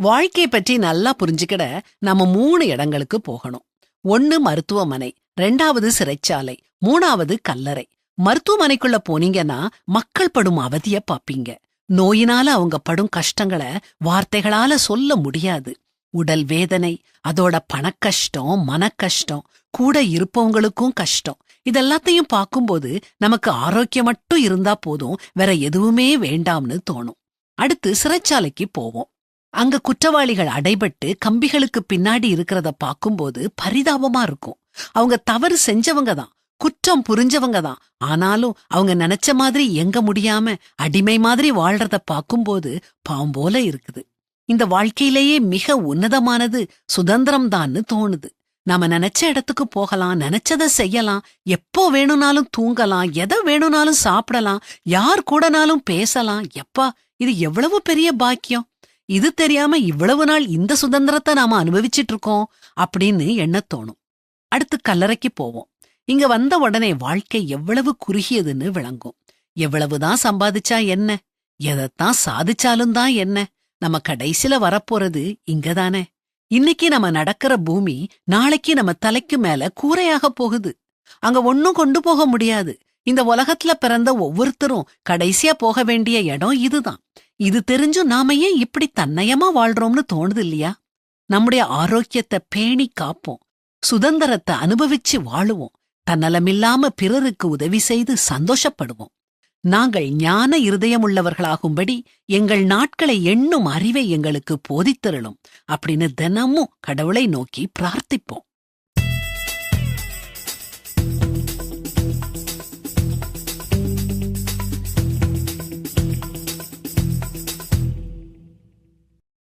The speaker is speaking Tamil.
வாழ்க்கை பற்றி நல்லா புரிஞ்சுக்கிட நம்ம மூணு இடங்களுக்கு போகணும். ஒன்னு மருத்துவமனை ரெண்டாவது சிறைச்சாலை மூணாவது கல்லறை. மருத்துவமனைக்குள்ள போனீங்கன்னா மக்கள் படும் அவதிய பாப்பீங்க நோயினால அவங்க படும் கஷ்டங்களை வார்த்தைகளால சொல்ல முடியாது. உடல் வேதனை அதோட பணக்கஷ்டம் மனக்கஷ்டம் கூட இருப்பவங்களுக்கும் கஷ்டம். இதெல்லாத்தையும் பார்க்கும்போது நமக்கு ஆரோக்கியம் மட்டும் இருந்தா போதும் வேற எதுவுமே வேண்டாம்னு தோணும். அடுத்து சிறைச்சாலைக்கு போவோம். அங்க குற்றவாளிகள் அடைபட்டு கம்பிகளுக்கு பின்னாடி இருக்கிறத பார்க்கும்போது பரிதாபமா இருக்கும். அவங்க தவறு செஞ்சவங்க தான் குற்றம் புரிஞ்சவங்க தான். ஆனாலும் அவங்க நினைச்ச மாதிரி எங்க முடியாம அடிமை மாதிரி வாழ்றத பார்க்கும்போது பாம்போல இருக்குது. இந்த வாழ்க்கையிலேயே மிக உன்னதமானது சுதந்திரம் தான்னு தோணுது. நாம நினைச்ச இடத்துக்கு போகலாம் நினைச்சத செய்யலாம். எப்போ வேணும்னாலும் தூங்கலாம் எதை வேணும்னாலும் சாப்பிடலாம் யார் கூடனாலும் பேசலாம். எப்பா இது எவ்வளவு பெரிய பாக்கியம்? இது தெரியாம இவ்வளவு நாள் இந்த சுதந்திரத்தை நாம அனுபவிச்சிட்டு இருக்கோம் அப்படின்னு எண்ணத் தோணும். அடுத்து கல்லறைக்கு போவோம். இங்க வந்த உடனே வாழ்க்கை எவ்வளவு குறுகியதுன்னு விளங்கும். எவ்வளவுதான் சம்பாதிச்சா என்ன? எதைத்தான் சாதிச்சாலும் தான் என்ன? நம்ம கடைசில வரப்போறது இங்கதானே? இன்னைக்கு நம்ம நடக்கிற பூமி நாளைக்கு நம்ம தலைக்கு மேல கூரையாக போகுது. அங்க ஒன்னும் கொண்டு போக முடியாது. இந்த உலகத்துல பிறந்த ஒவ்வொருத்தரும் கடைசியா போக வேண்டிய இடம் இதுதான். இது தெரிஞ்சும் நாம ஏன் இப்படி தன்னயமா வாழ்றோம்னு தோணுது இல்லையா? நம்முடைய ஆரோக்கியத்தை பேணி காப்போம். சுதந்திரத்தை அனுபவிச்சு வாழுவோம். தன்னலமில்லாம பிறருக்கு உதவி செய்து சந்தோஷப்படுவோம். நாங்கள் ஞான இருதயமுள்ளவர்களாகும்படி எங்கள் நாட்களை எண்ணும் அறிவை எங்களுக்கு போதித்தருளும். அப்படின்னு தினமும் கடவுளை நோக்கி பிரார்த்திப்போம்.